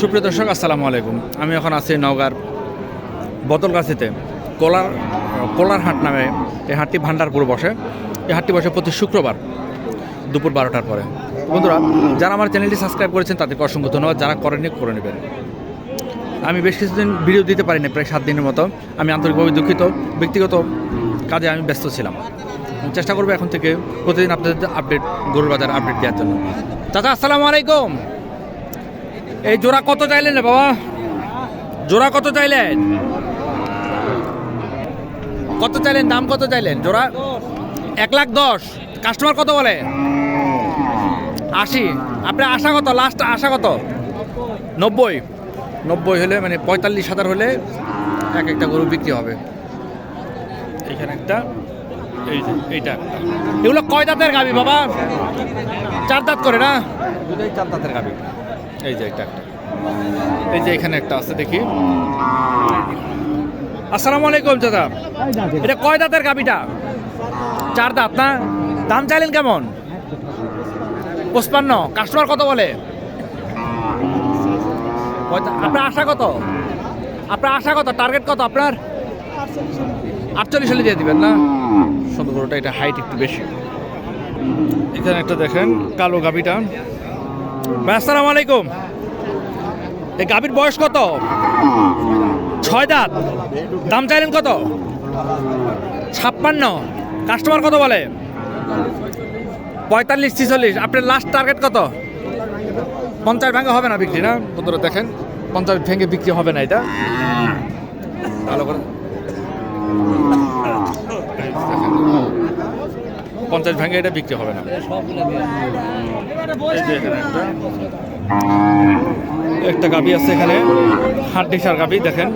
সুপ্রিয় দর্শক, আসসালামু আলাইকুম। আমি এখন আছি নওগাঁর বদলগাছিতে। কোলার কোলার হাট নামে এই হাটটি ভান্ডারপুর বসে। এই হাটটি বসে প্রতি শুক্রবার দুপুর বারোটার পরে। বন্ধুরা, যারা আমার চ্যানেলটি সাবস্ক্রাইব করেছেন, তাদেরকে অসংখ্য ধন্যবাদ। যারা করেননি, করে নেবেন। আমি বেশ কিছুদিন ভিডিও দিতে পারিনি, প্রায় সাত দিনের মতো। আমি আন্তরিকভাবে দুঃখিত। ব্যক্তিগত কাজে আমি ব্যস্ত ছিলাম। চেষ্টা করব এখন থেকে প্রতিদিন আপনাদের আপডেট, গরুর বাজার আপডেট দেওয়ার জন্য। দাদা আসসালামু আলাইকুম। এই জোড়া কত চাইলেন রে বাবা? জোড়া কত চাইলেন? কত চাইলেন? দাম কত চাইলেন? জোড়া? এক লাখ দশ। কাস্টমার কত বলে? আশি। আপনার আশা কত? লাস্ট আশা কত? নব্বই। নব্বই হলে মানে পঁয়তাল্লিশ হাজার হলে এক একটা গরু বিক্রি হবে। এখানে একটা এইটা। এগুলো কয় দাঁতের গাবি বাবা? চার দাঁত করে না? দুটোই চার দাঁতের গাবি এই যে একটা একটা এই যে এখানে একটা আছে, দেখি। আসসালামু আলাইকুম দাদা এটা কয় দাঁতের গাবিটা চার দাঁত, না? দাম চাইলেন কেমন? পঁচপান্ন। কাস্টমার কত বলে? আপনার আশা কত? আপনার আশা কত? টার্গেট কত আপনার? আটচল্লিশ হলে দিয়ে দিবেন, না? সুন্দর এটা হাইট একটু বেশি। এখানে একটা দেখেন, কালো গাবিটা আসসালামু আলাইকুম। এই গাভীর বয়স কত? ছয় দাঁত। দাম চাইলেন কত? ছাপ্পান্ন। কাস্টমার কত বলে? পঁয়তাল্লিশ, ছিচল্লিশ। আপনার লাস্ট টার্গেট কত? পঞ্চাশ ভেঙে হবে না বিক্রি, না? বন্ধুরা, দেখেন, পঞ্চাশ ভেঙে বিক্রি হবে না এটা। ভালো করে। পঞ্চাশ ভেঙে এটা বিক্রি হবে না। একটা গাবি আছে এখানে হাড্ডিসার গাবি, দেখেন।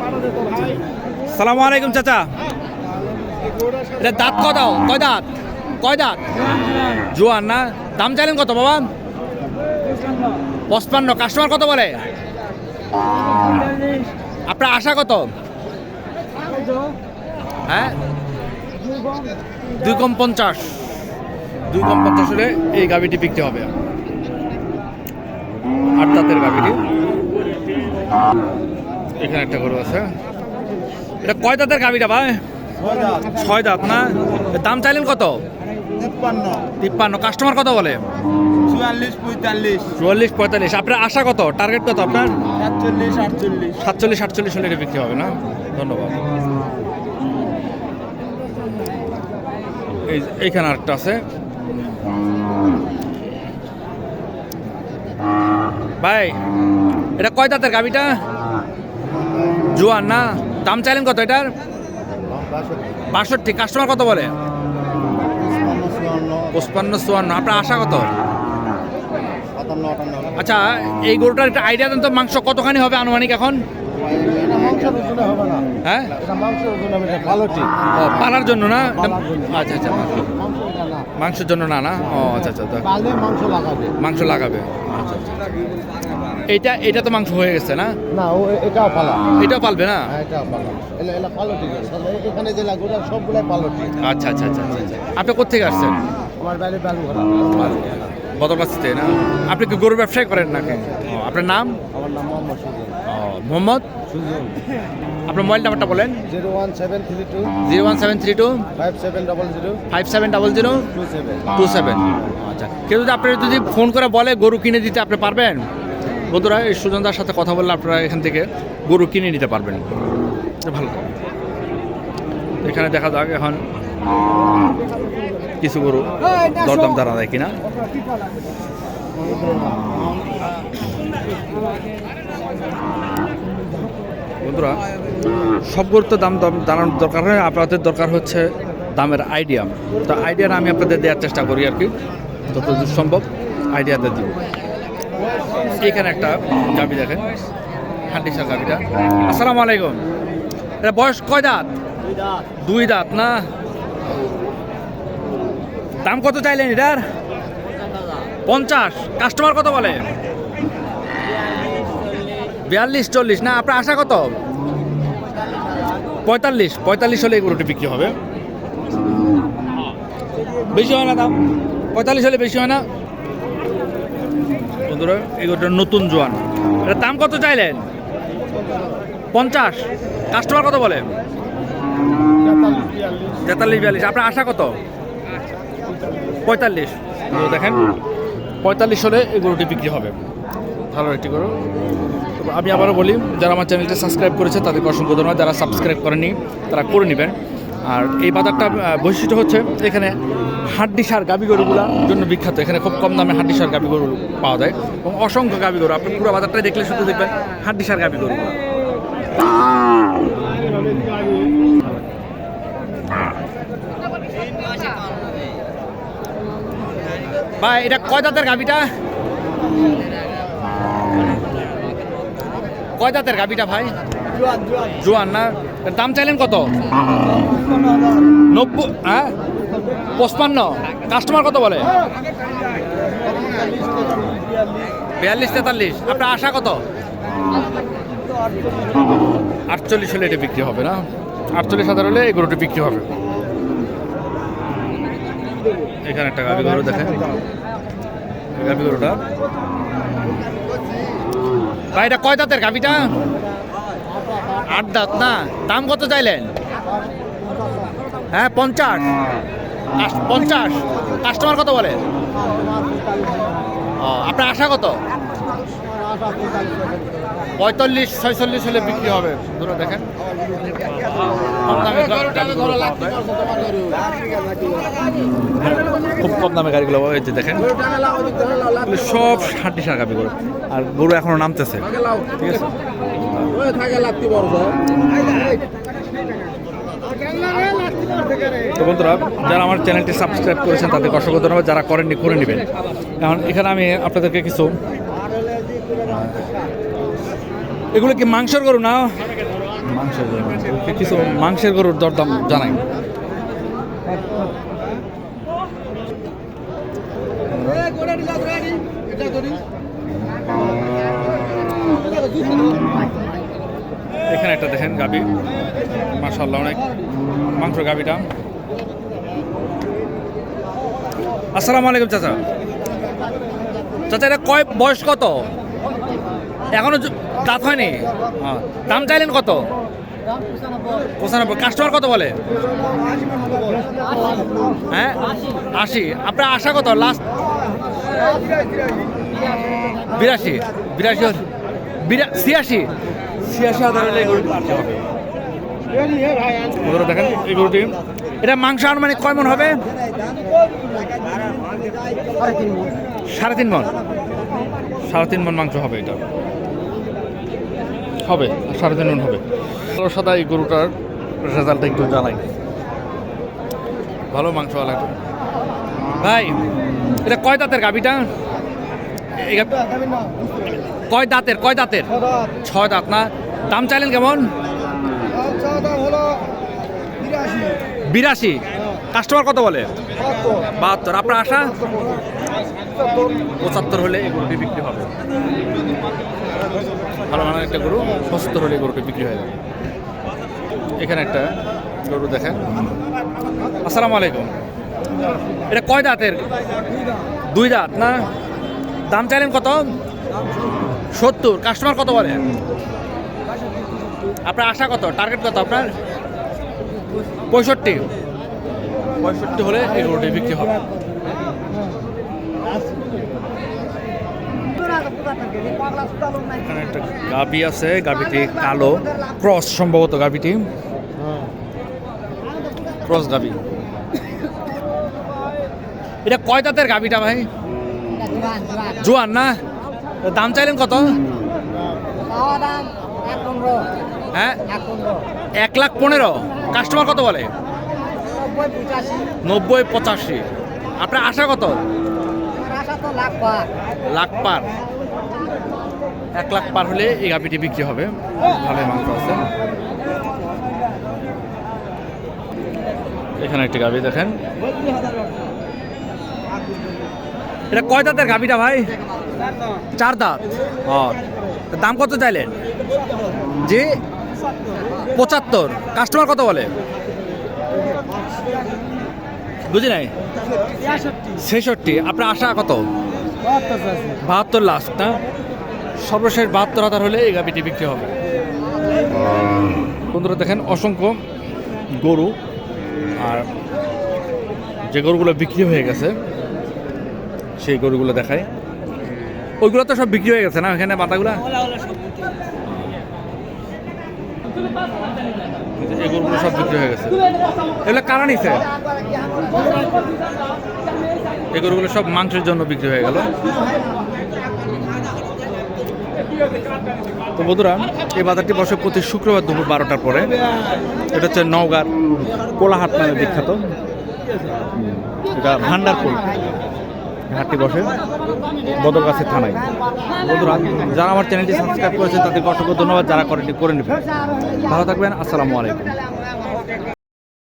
সালামু আলাইকুম, চাচা। এটা দাঁত কত? কয় দাঁত? কয় দাঁত? জোয়ান না? দাম চাইলেন কত, বাবা? পঁচপান্ন। কাস্টমার কত বলে? আপনার আশা কত? হ্যাঁ? দুই কম পঞ্চাশ। দুই কম পঞ্চাশ এই গাবিটি বিক্রি হবে। আট দাঁতের গাবিটি এখানে একটা গরু আছে। এটা কয় দাঁতের গাবিটা ভাই? ছয় দাঁত না? দাম চাইলেন কত? তিপ্পান্ন। কাস্টমার কত বলে? চুয়াল্লিশ, পঁয়তাল্লিশ। চুয়াল্লিশ পঁয়তাল্লিশ আপনার আশা কত? টার্গেট কত আপনার? সাতচল্লিশ, আটচল্লিশ সাতচল্লিশ আটচল্লিশ হলে এটা বিক্রি হবে না? ধন্যবাদ। এই এইখানে আরেকটা আছে। ভাই এটা কয় দাঁতের গাবিটা জোয়ান না? দাম চাইলেন কত এটার? বাষট্টি। কাস্টমার কত বলে? পঁচপান্ন চুয়ান্ন। আপনার আশা কত? আচ্ছা এই গরুটার একটা আইডিয়া দেন তো মাংস কতখানি হবে আনুমানিক এখন? এটা হ্যাঁ? এটা এটা পালার জন্য না? আচ্ছা আচ্ছা এটা মাংসের জন্য না। না ও আচ্ছা আচ্ছা আচ্ছা। মাংস লাগাবে। মাংস লাগাবে। আচ্ছা আচ্ছা এইটা এটা তো মাংস হয়ে গেছে না? না ও এটাও পালা। এটাও পালবে না? হ্যাঁ এটাও পালা। এলা এলা পালো ঠিক আছে। তাহলে এখানে যে লাগুলা সবগুলাই পালো আচ্ছা আচ্ছা আচ্ছা আচ্ছা আচ্ছা। আপনি কোথেকে আসছেন? আমার বাড়ি বালু বদরগাছিতে না? আপনি কি গরু ব্যবসায় করেন নাকি? আপনার নাম? আমার নাম মোহাম্মদ ও, মোহাম্মদ? আপনার মোবাইল নাম্বারটা বলেন। Zero one seven three two. Zero one seven three two. Five seven double zero. Five seven double zero. Two seven. Two seven. আচ্ছা। কেউ যদি আপনার যদি ফোন করে বলে গরু কিনে দিতে আপনি পারবেন? বন্ধুরা এই সুজনদার সাথে কথা বললে আপনারা এখান থেকে গরু কিনে নিতে পারবেন। ভালো। এখানে দেখা যাক এখন কিছু গরু দরদাম দাঁড়া দেয় কিনা। বন্ধুরা, সব দাম দাম দরকার হয়, আপনাদের দরকার হচ্ছে দামের আইডিয়া তো আইডিয়াটা আমি আপনাদের দেওয়ার চেষ্টা করি আর কি, যতদূর সম্ভব আইডিয়াতে দিব। এখানে একটা গাবি দেখেন হান্ডিসা গাবিটা আসসালামু আলাইকুম। এটা বয়স কয় দাঁত? দুই দাঁত, না? দাম কত চাইলেন এটার? পঞ্চাশ। কাস্টমার কত বলে? বিয়াল্লিশ, চল্লিশ। না, আপনার আশা কত? পঁয়তাল্লিশ। পঁয়তাল্লিশ হলে গরুটি বিক্রি হবে। বেশি হয় না দাম? পঁয়তাল্লিশ হলে বেশি হয় না? বন্ধুরা এগুলোটা নতুন জোয়ান। এটার দাম কত চাইলেন? পঞ্চাশ। কাস্টমার কত বলে? তেতাল্লিশ, বিয়াল্লিশ। আপনার আশা কত? পঁয়তাল্লিশ। দেখেন, পঁয়তাল্লিশ হলে এই গরুটি বিক্রি হবে। ভালো একটি গরু। আমি আবারও বলি, যারা আমার চ্যানেলটি সাবস্ক্রাইব করেছে, তাদেরকে অসংখ্য ধন্যবাদ। যারা সাবস্ক্রাইব করেনি তারা করে নেবেন। আর এই বাজারটা বৈশিষ্ট্য হচ্ছে, এখানে হাড্ডি সার গাবি গরুগুলোর জন্য বিখ্যাত। এখানে খুব কম দামে হাড্ডি সার গাবি গরু পাওয়া যায়। এবং অসংখ্য গাবি গরু, আপনি পুরো বাজারটাই দেখলে শুধু দেখবেন হাড্ডি সার গাবি গরু। ভাই, এটা কয় দাঁতের গাবিটা? কয় দাঁতের গাবিটা ভাই? জোয়ান না? দাম চাইলেন কত? নব্বই হ্যাঁ? পঁচপান্ন। কাস্টমার কত বলে? বিয়াল্লিশ তেতাল্লিশ। আপনার আশা কত? আটচল্লিশ হলে এটা বিক্রি হবে না? আটচল্লিশ হাজার হলে এই গরুটি বিক্রি হবে। এখানে একটা গাভি গরু দেখেন। গাভি গরুটা। ভাই, এটা কয় দাঁতের গাভিটা? আট দাঁত না? দাম কত চাইলেন? হ্যাঁ পঞ্চাশ। পঞ্চাশ। কাস্টমার কত বলে? ও, আপনার আশা কত? পঁয়তাল্লিশ ছয়চল্লিশ হলে বিক্রি হবে। ধরো দেখেন। খুব কম দামে গাড়িগুলো এই যে দেখেন। সব হাড্ডি সার গাবি গরু। আর গরু এখনও নামতেছে। ঠিক আছে? তো বন্ধুরা যারা আমার চ্যানেলটি সাবস্ক্রাইব করেছেন তাদেরকে অসংখ্য ধন্যবাদ। যারা করেননি করে নেবেন। এখন এখানে আমি আপনাদেরকে কিছু এগুলো কি মাংসের গরু না? মাংসের গরু। কিছু মাংসের গরুর দরদাম জানাই। এখানে একটা দেখেন গাবি। মাশাল্লাহ অনেক মাংস গাবিটা। আসসালামু আলাইকুম চাচা। চাচা এটা কয় বয়স কত? এখনও দাঁত হয়নি? হ্যাঁ। দাম চাইলেন কত? পঁচানব্বই। কাস্টমার কত বলে? হ্যাঁ? আশি। আপনার আশা কত? লাস্ট বিরাশি। বিরাশি বিরা ছিয়াশি? ছিয়াশি হাজার হলে দেখেন এই গরুটি। এটা মাংস আনুমানিক কয় মন হবে? সাড়ে তিন মন। সাড়ে তিন মন মাংস হবে এটা। হবে সাড়ে তিন মন হবে। কালো সাদা এই গরুটার রেজাল্টটা একটু জানাই। ভালো মাংস একটু ভাই এটা কয় দাঁতের গাবিটা কয় দাঁতের কয় দাঁতের? ছয় দাঁত। না? দাম চাইলেন কেমন? বিরাশি। কাস্টমার কত বলে? বাহাত্তর। আপনার আশা? পঁচাত্তর হলে এই গরুটি বিক্রি হবে। ভালো মানের একটা গরু পঁচাত্তর হলে গরুটি বিক্রি হয়ে যাবে। এখানে একটা গরু দেখেন। আসসালামু আলাইকুম। এটা কয় দাঁতের? দুই দাঁত, না? দাম চাইলেন কত? সত্তর। কাস্টমার কত বলে? আপনার আশা কত? টার্গেট কত আপনার? পঁয়ষট্টি। পঁয়ষট্টি হলে এই গরুটি বিক্রি হবে। এখানে একটা গাবি আছে গাবিটি কালো। ক্রস সম্ভবত গাবিটি ক্রস গাবি এটা কয় দাঁতের গাবিটা ভাই? জোয়ান না? দাম চাইলেন কত? হ্যাঁ? এক লাখ পনেরো। কাস্টমার কত বলে? নব্বই পঁচাশি। আপনার আশা কত? লাখ পার। এক লাখ পার হলে এই গাভিটি বিক্রি হবে। ভালো মাংস আছে। এখানে একটি গাভি দেখেন। এটা কয় দাঁতের গাভিটা ভাই? চার দাঁত। ও দাম কত চাইলেন? জি? পঁচাত্তর। কাস্টমার কত বলে? বুঝি নাই? ছেষট্টি। আপনার আশা কত? বাহাত্তর লাস্ট, না? সর্বশেষ বাহাত্তর হাজার হলে এই গাভিটি বিক্রি হবে। বন্ধুরা দেখেন, অসংখ্য গরু। আর যে গরুগুলো বিক্রি হয়ে গেছে, সেই গরুগুলো দেখায় ওইগুলো তো সব বিক্রি হয়ে গেছে না এখানে এই গরুগুলো সব বিক্রি হয়ে গেছে। এগুলো কারা এই গরুগুলো সব মাংসের জন্য বিক্রি হয়ে গেল। তো বন্ধুরা, এই বাজারটি বসে প্রতি শুক্রবার দুপুর বারোটার পরে। এটা হচ্ছে নওগাঁর কোলাহাট নামে বিখ্যাত। এটা ভান্ডারপুর। ঘাটটি বসে বদলগাছের থানায়। বন্ধুরা, যারা আমার চ্যানেলটি সাবস্ক্রাইব করেছেন, তাদেরকে অসংখ্য ধন্যবাদ। যারা করেনি করে নেবেন। ভালো থাকবেন। আসসালামু আলাইকুম।